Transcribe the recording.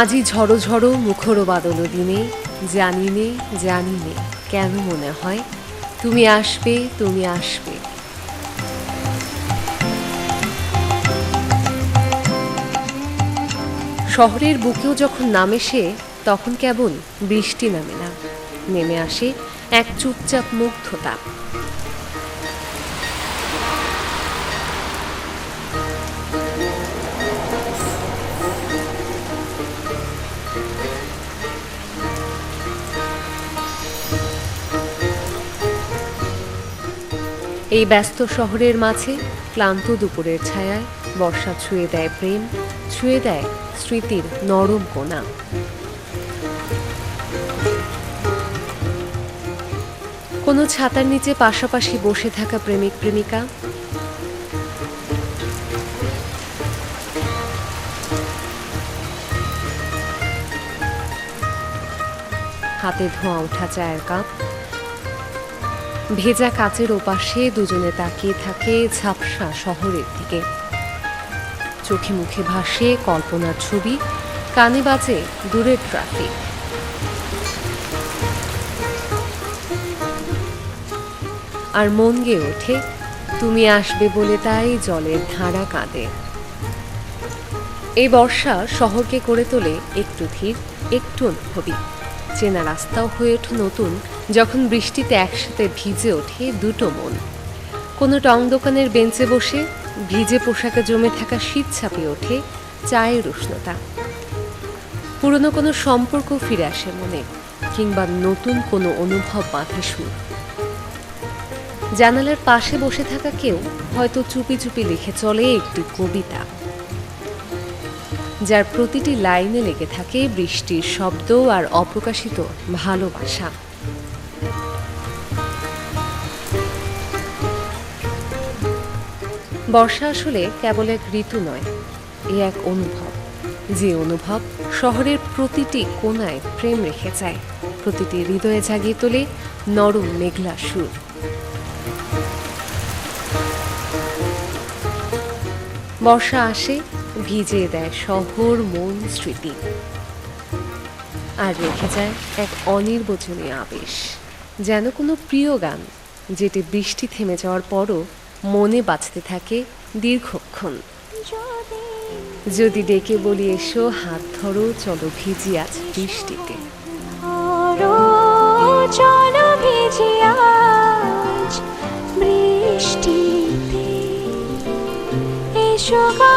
আজি ঝড়ো ঝড়ো মুখর বাদল দিনে। জানি নে জানি নে, কেন মনে হয়? তুমি আসবে তুমি আসবে। শহরের বুকেও যখন নামে সে তখন কেবল বৃষ্টি নামে না। নেমে আসে এক চুপচাপ মুগ্ধতা। এই ব্যস্ত শহরের মাঝে ক্লান্ত দুপুরের ছায়ায় বর্ষা ছুঁয়ে দেয় প্রেম, ছুঁয়ে দেয় স্মৃতির নরম কোনা কোনো ছাতার নিচে পাশাপাশি বসে থাকা প্রেমিক, প্রেমিকা। হাতে ধোঁয়া ওঠা চায়ের কাপ। ভেজা কাচের ওপাশে দুজনে তাকিয়ে থাকে ঝাপসা শহরের দিকে। চোখে মুখে ভাসে কল্পনার ছবি, কানে বাজে দূরের ট্রাফিক। আর মন গেয়ে ওঠে, তুমি আসবে বলে তাই জলের ধারা কাঁদে। এই বর্ষা শহরকে করে তোলে একটু ধীর, একটু অনুভবী। চেনা রাস্তাও হয়ে ওঠে নতুন যখন বৃষ্টিতে একসাথে ভিজে ওঠে দুটো মন। কোনো টং দোকানের বেঞ্চে বসে, ভিজে পোশাকে জমে থাকা শীত ছাপিয়ে ওঠে চায়ের উষ্ণতা। পুরনো কোনো সম্পর্ক ফিরে আসে মনে, কিংবা নতুন কোনো অনুভব বাঁধে সুর। জানালার পাশে বসে থাকা কেউ হয়তো চুপি চুপি লিখে চলে একটি কবিতা। যার প্রতিটি লাইনে লেগে থাকে বৃষ্টির শব্দ আর অপ্রকাশিত ভালোবাসা। বর্ষা আসলে কেবল এক ঋতু নয়, এ এক অনুভব। যে অনুভব শহরের প্রতিটি কোনায় প্রেম রেখে যায়, প্রতিটি হৃদয়ে জাগিয়ে তোলে নরম মেঘলা সুর। বর্ষা আসে ভিজিয়ে দেয় শহর মন স্মৃতি। আর রেখে যায় এক অনির্বচনীয় আবেশ, যেন কোনো প্রিয় গান, যেটি বৃষ্টি থেমে যাওয়ার পরও মনে বাঁচতে থাকে দীর্ঘক্ষণ। যদি ডেকে বলি, এসো, হাত ধরো, চলো ভিজি আজ বৃষ্টিতে। বৃষ্টিতে। এসো